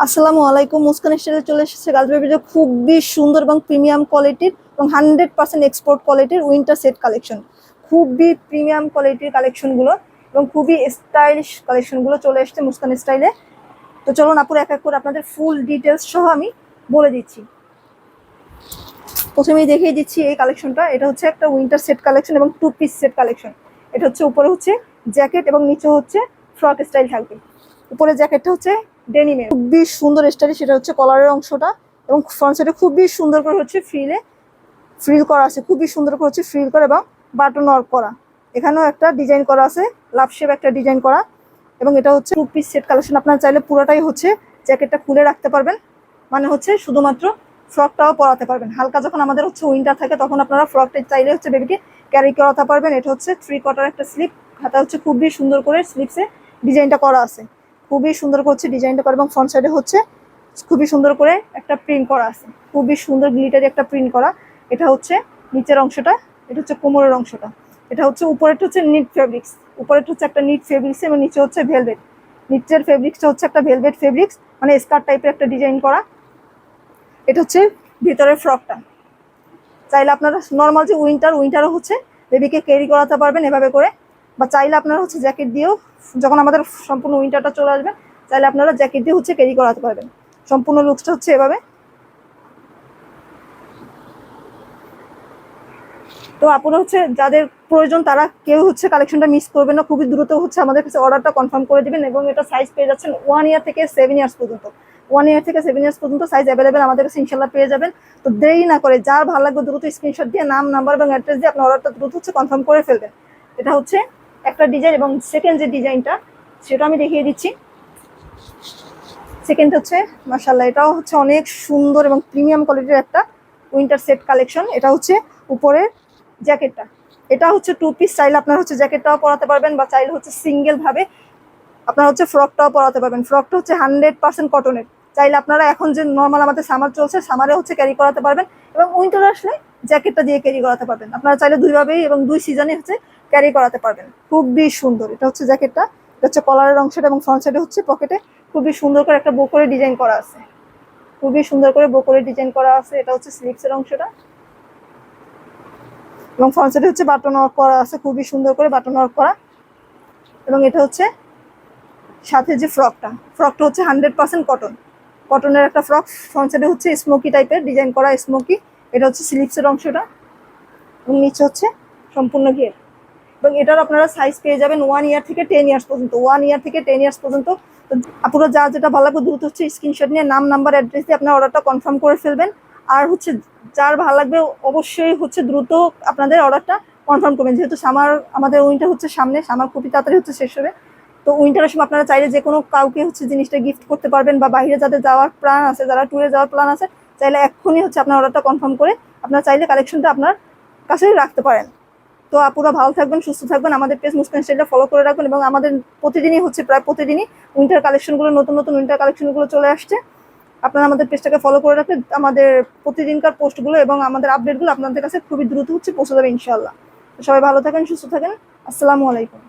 আসসালামু আলাইকুম। মুস্কান স্টাইলে চলে এসেছে গার্লস বেবিজে খুবই সুন্দর এবং প্রিমিয়াম কোয়ালিটির এবং হান্ড্রেড পার্সেন্ট এক্সপোর্ট কোয়ালিটির উইন্টার সেট কালেকশন খুবই প্রিমিয়াম কোয়ালিটির কালেকশনগুলো এবং খুবই স্টাইলিশ কালেকশনগুলো চলে এসেছে মুস্কান স্টাইলে। তো চলুন আপুর এক এক করে আপনাদের ফুল ডিটেলস সহ আমি বলে দিচ্ছি। প্রথমেই দেখিয়ে দিচ্ছি এই কালেকশনটা এটা হচ্ছে একটা উইন্টার সেট কালেকশন এবং টু পিস সেট কালেকশন এটা হচ্ছে উপরে হচ্ছে জ্যাকেট এবং নিচে হচ্ছে ফ্রক স্টাইল থাকবে। উপরে জ্যাকেটটা হচ্ছে ডেনিমে খুবই সুন্দর স্টাইল সেটা হচ্ছে কলারের অংশটা এবং ফ্রন্ট সাইডে খুবই সুন্দর করে হচ্ছে ফ্রিলে ফ্রিল করা আছে। খুবই সুন্দর করে হচ্ছে ফ্রিল করা এবং বাটন ওয়ার্ক করা। এখানেও একটা ডিজাইন করা আছে লাভ শেপ একটা ডিজাইন করা এবং এটা হচ্ছে টু পিস সেট কালেকশন আপনার চাইলে পুরোটাই হচ্ছে জ্যাকেটটা খুলে রাখতে পারবেন। মানে হচ্ছে শুধুমাত্র ফ্রকটাও পরাতে পারবেন। হালকা যখন আমাদের হচ্ছে উইন্টার থাকে, তখন আপনারা ফ্রকটা চাইলে হচ্ছে বেবিকে ক্যারি করাতে পারবেন। এটা হচ্ছে থ্রি কোয়ার্টার একটা স্লিপ হাতা হচ্ছে খুবই সুন্দর করে স্লিপসে ডিজাইনটা করা আছে। খুবই সুন্দর করে হচ্ছে ডিজাইনটা করা এবং ফ্রন্ট সাইডে হচ্ছে খুবই সুন্দর করে একটা প্রিন্ট করা আছে। খুবই সুন্দর গ্লিটারি একটা প্রিন্ট করা। এটা হচ্ছে নিচের অংশটা, এটা হচ্ছে কোমরের অংশটা। এটা হচ্ছে উপরেরটা হচ্ছে নিট ফেব্রিক্স উপরেরটা হচ্ছে একটা নিট ফেব্রিক্স এবং নিচে হচ্ছে ভেলভেট নিচের ফেব্রিক্সটা হচ্ছে একটা ভেলভেট ফেব্রিক্স মানে স্কার্ট টাইপের একটা ডিজাইন করা। এটা হচ্ছে ভিতরের ফ্রকটা চাইলে আপনারা নর্মাল যে উইন্টার উইন্টারও হচ্ছে বেবিকে ক্যারি করাতে পারবেন এভাবে করে। বা চাইলে আপনারা হচ্ছে জ্যাকেট দিয়েও যখন আমাদের সম্পূর্ণ উইন্টারটা চলে আসবে, চাইলে আপনারা জ্যাকেট দিয়ে হচ্ছে ক্যারি করাতে পারবেন। সম্পূর্ণ লুকসটা হচ্ছে এভাবে। তো আপনারা হচ্ছে যাদের প্রয়োজন তারা কেউ হচ্ছে কালেকশনটা মিস করবেন না, খুবই দ্রুত হচ্ছে আমাদের কাছে অর্ডারটা কনফার্ম করে দিবেন এবং এটা সাইজ পেয়ে যাচ্ছেন ওয়ান ইয়ার থেকে সেভেন ইয়ার্স পর্যন্ত। ওয়ান ইয়ার থেকে সেভেন ইয়ার্স পর্যন্ত সাইজ অ্যাভেলেবেল আমাদের কাছে ইনশাল্লাহ পেয়ে যাবেন। তো দেরি না করে যার ভালো লাগবে দ্রুত স্ক্রিনশট দিয়ে, নাম নাম্বার এবং অ্যাড্রেস দিয়ে আপনার অর্ডারটা দ্রুত হচ্ছে কনফার্ম করে ফেলবেন। এটা হচ্ছে একটা ডিজাইন এবং সেকেন্ড যে ডিজাইনটা সেটা আমি দেখিয়ে দিচ্ছি। সেকেন্ড হচ্ছে মার্শাল্লাহ এটাও হচ্ছে অনেক সুন্দর এবং প্রিমিয়াম কোয়ালিটির একটা উইন্টার সেট কালেকশন এটা হচ্ছে উপরের জ্যাকেটটা এটা হচ্ছে টু পিস চাইলে আপনার হচ্ছে জ্যাকেটটাও পরাতে পারবেন বা চাইলে হচ্ছে সিঙ্গেল ভাবে আপনার হচ্ছে ফ্রকটাও পরাতে পারবেন। ফ্রকটা হচ্ছে হান্ড্রেড পার্সেন্ট কটনের চাইলে আপনারা এখন যে নর্মাল আমাদের সামার চলছে সামারে হচ্ছে ক্যারি করাতে পারবেন এবং উইন্টার আসলে জ্যাকেটটা দিয়ে ক্যারি করাতে পারবেন। আপনারা চাইলে দুইভাবেই এবং দুই সিজনে হচ্ছে ক্যারি করাতে পারবেন। খুবই সুন্দর। এটা হচ্ছে জ্যাকেটটা। এটা হচ্ছে কলারের অংশটা এবং ফ্রন্ট সাইডে হচ্ছে পকেটে খুবই সুন্দর করে একটা বো করে ডিজাইন করা আছে। খুবই সুন্দর করে বো করে ডিজাইন করা আছে। এটা হচ্ছে স্লিপসের অংশটা। এবং ফ্রন্ট সাইডে হচ্ছে বাটন ওয়ার্ক করা আছে। খুবই সুন্দর করে বাটন ওয়ার্ক করা। এবং এটা হচ্ছে সাথে যে ফ্রকটা ফ্রকটা হচ্ছে হান্ড্রেড পার্সেন্ট কটন কটনের একটা ফ্রক ফ্রন্ট সাইডে হচ্ছে স্মোকি টাইপের ডিজাইন করা স্মোকি এটা হচ্ছে স্লিপসের অংশটা এবং নিচে হচ্ছে সম্পূর্ণ ঘের এবং এটার আপনারা সাইজ পেয়ে যাবেন ওয়ান ইয়ার থেকে টেন ইয়ার্স পর্যন্ত। ওয়ান ইয়ার থেকে টেন ইয়ার্স পর্যন্ত। আপনারা যা যেটা ভালো লাগবে দ্রুত হচ্ছে স্ক্রিনশট নিয়ে নাম নাম্বার অ্যাড্রেস দিয়ে আপনার অর্ডারটা কনফার্ম করে ফেলবেন। আর হচ্ছে যার ভালো লাগবে অবশ্যই হচ্ছে দ্রুত আপনাদের অর্ডারটা কনফার্ম করবেন। যেহেতু সামার আমাদের উইন্টার হচ্ছে সামনে সামার খুবই তাড়াতাড়ি হচ্ছে শেষ হবে। তো উইন্টারের সময় আপনারা চাইলে যে কোনো কাউকে হচ্ছে জিনিসটা গিফট করতে পারবেন বা বাইরে যাদের যাওয়ার প্ল্যান আছে, যারা ট্যুরে যাওয়ার প্ল্যান আছে চাইলে এক্ষুনি হচ্ছে আপনার অর্ডারটা কনফার্ম করে আপনার চাইলে কালেকশনটা আপনার কাছেই রাখতে পারেন। তো আপুরা ভালো থাকবেন, সুস্থ থাকবেন, আমাদের পেজ মুসকান স্টাইলটা ফলো করে রাখবেন এবং আমাদের প্রতিদিনই হচ্ছে, প্রায় প্রতিদিনই উইন্টার কালেকশনগুলো নতুন নতুন উইন্টার কালেকশনগুলো চলে আসছে। আপনারা আমাদের পেজটাকে ফলো করে রাখলে আমাদের প্রতিদিনকার পোস্টগুলো এবং আমাদের আপডেটগুলো আপনাদের কাছে খুবই দ্রুত হচ্ছে পৌঁছে যাবে ইনশাল্লাহ সবাই ভালো থাকেন, সুস্থ থাকেন। আসসালামু আলাইকুম।